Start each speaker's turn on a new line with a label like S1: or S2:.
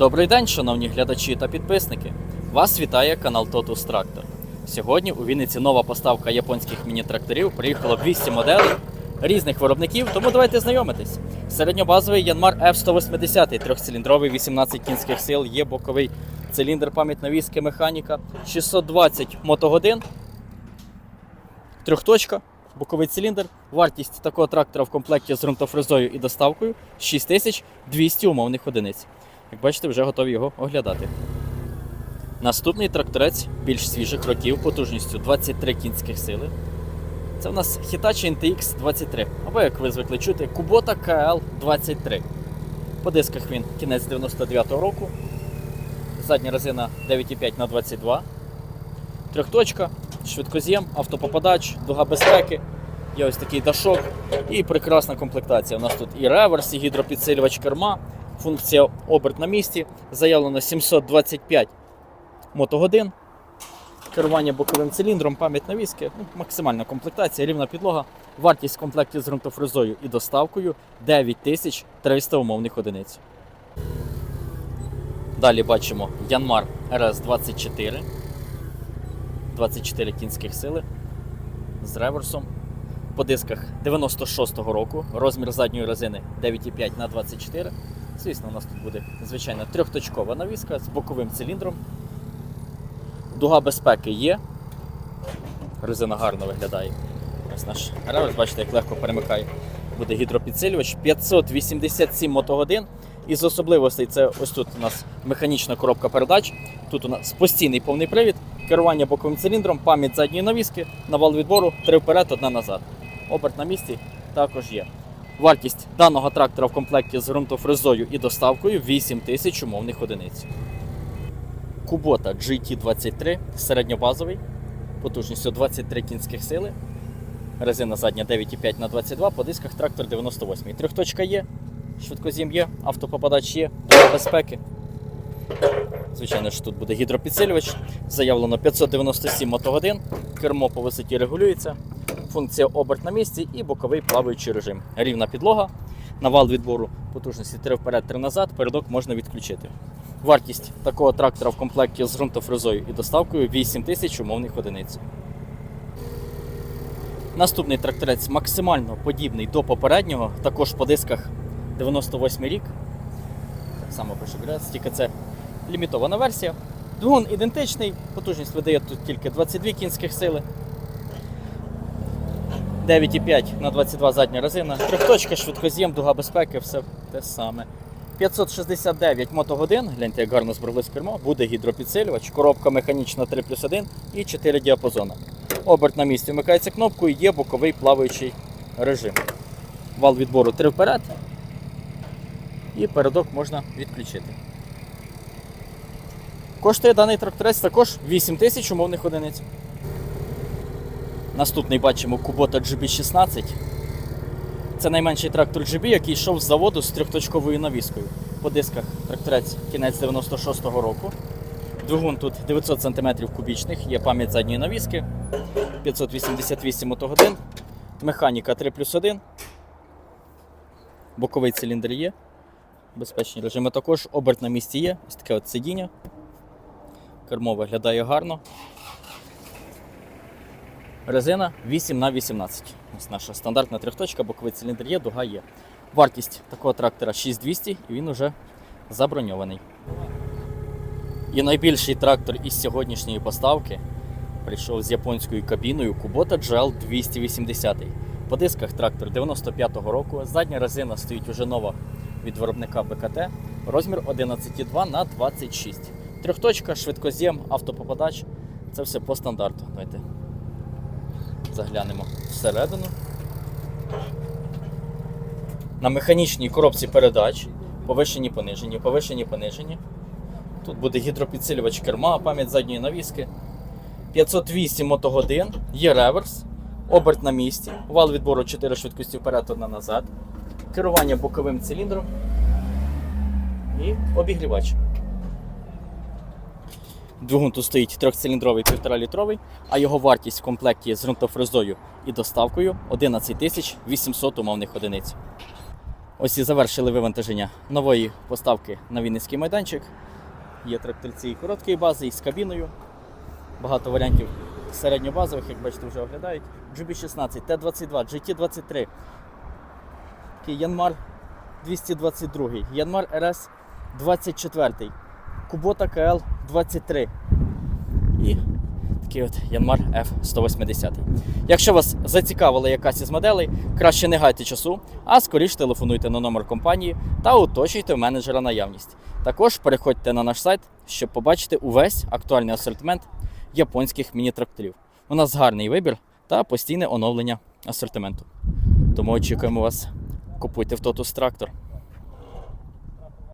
S1: Добрий день, шановні глядачі та підписники. Вас вітає канал Totus Tractor. Сьогодні у Вінниці нова поставка японських міні-тракторів. Приїхало 200 моделей різних виробників, тому давайте знайомитись. Середньобазовий Янмар F180, трьохциліндровий 18 кінських сил, є боковий циліндр, пам'ять навіски, механіка, 620 мотогодин, трьохточка, боковий циліндр. Вартість такого трактора в комплекті з ґрунтофрезою і доставкою 6200 умовних одиниць. Як бачите, вже готові його оглядати. Наступний тракторець більш свіжих років потужністю 23 кінських сили. Це в нас Hitachi NTX 23, або, як ви звикли чути, Kubota KL 23. По дисках він кінець 99-го року. Задня резина 9,5 на 22. Трьохточка, швидкоз'єм, автопопадач, дуга безпеки. Є ось такий дашок і прекрасна комплектація. У нас тут і реверс, і гідропідсилювач керма, функція оберт на місці. Заявлено 725 мотогодин. Керування боковим циліндром, пам'ять навіски, ну, максимальна комплектація, рівна підлога. Вартість в комплекті з ґрунтофрезою і доставкою 9300 умовних одиниць. Далі бачимо Янмар RS24. 24 кінських сили з реверсом. По дисках 96-го року. Розмір задньої резини 9,5 на 24. Звісно, у нас тут буде звичайно трьохточкова навіска з боковим циліндром. Дуга безпеки є. Резина гарно виглядає. Ось наш реверс, бачите, як легко перемикає. Буде гідропідсилювач. 587 мотогодин. Із особливостей це ось тут у нас механічна коробка передач. Тут у нас постійний повний привід, керування боковим циліндром, пам'ять задньої навіски, навал відбору, три вперед, одна назад. Оберт на місці також є. Вартість даного трактора в комплекті з ґрунтофрезою і доставкою 8 тисяч умовних одиниць. Кубота GT23 середньобазовий, потужністю 23 кінських сили. Резина задня 9,5 на 22 по дисках трактор 98. Трьохточка є, швидкозім є, автопопадач є, дуга безпеки. Звичайно ж, тут буде гідропідсилювач. Заявлено 597 мотогодин, кермо по висоті регулюється, функція оберт на місці і боковий плаваючий режим. Рівна підлога, навал відбору потужності 3 вперед, 3 назад, передок можна відключити. Вартість такого трактора в комплекті з ґрунтофрезою і доставкою 8 тисяч умовних одиниць. Наступний тракторець максимально подібний до попереднього, також по дисках 98 рік. Так само пише Грець, тільки це лімітована версія. Двигун ідентичний, потужність видає тут тільки 22 кінських сили. 9,5 на 22 задня резина, трьохточка, швидкоз'єм, дуга безпеки, все те саме. 569 мотогодин, гляньте, як гарно збрали з керма, буде гідропідсилювач, коробка механічна 3 плюс 1 і 4 діапазона. Оберт на місці вмикається кнопкою, є боковий плаваючий режим. Вал відбору 3 вперед. І передок можна відключити. Коштує даний тракторець також 8 тисяч умовних одиниць. Наступний бачимо Kubota GB16. Це найменший трактор GB, який йшов з заводу з трьохточковою навіскою. По дисках тракторець кінець 96-го року. Двигун тут 900 см кубічних, є пам'ять задньої навіски, 588 мотогодин, механіка 3 плюс 1. Боковий циліндр є. Безпечні режими також. Оберт на місці є. Ось таке от сидіння. Кермо виглядає гарно. Резина 8 на 18 Ось наша стандартна трьохточка, боковий циліндр є, дуга є. Вартість такого трактора 6200 і він уже заброньований. І найбільший трактор із сьогоднішньої поставки прийшов з японською кабіною Kubota GL 280. По дисках трактор 95-го року. Задня резина стоїть уже нова від виробника БКТ. Розмір 11,2 на 26. Трьохточка, швидкоз'єм, автопопадач. Це все по стандарту. Давайте заглянемо всередину. На механічній коробці передач. Повишені, понижені, повишені, понижені. Тут буде гідропідсилювач керма, пам'ять задньої навіски. 508 мотогодин, є реверс, оберт на місці, вал відбору 4 швидкості вперед, одна назад, керування боковим циліндром і обігрівач. Двигун тут стоїть трьохциліндровий 1,5 літровий, а його вартість в комплекті з ґрунтофрезою і доставкою 11 800 умовних одиниць. Ось і завершили вивантаження нової поставки на Вінницький майданчик. Є тракторці і короткої бази, і з кабіною. Багато варіантів середньобазових, як бачите, вже оглядають. GB16, T22, GT23, такий Янмар 222, Янмар RS 24, Кубота КЛ 23 і такий от Янмар F180. Якщо вас зацікавила якась із моделей, краще не гайте часу, а скоріш телефонуйте на номер компанії та уточнюйте в менеджера наявність. Також переходьте на наш сайт, щоб побачити увесь актуальний асортимент японських міні-тракторів. У нас гарний вибір та постійне оновлення асортименту. Тому очікуємо вас. Купуйте в Totus трактор.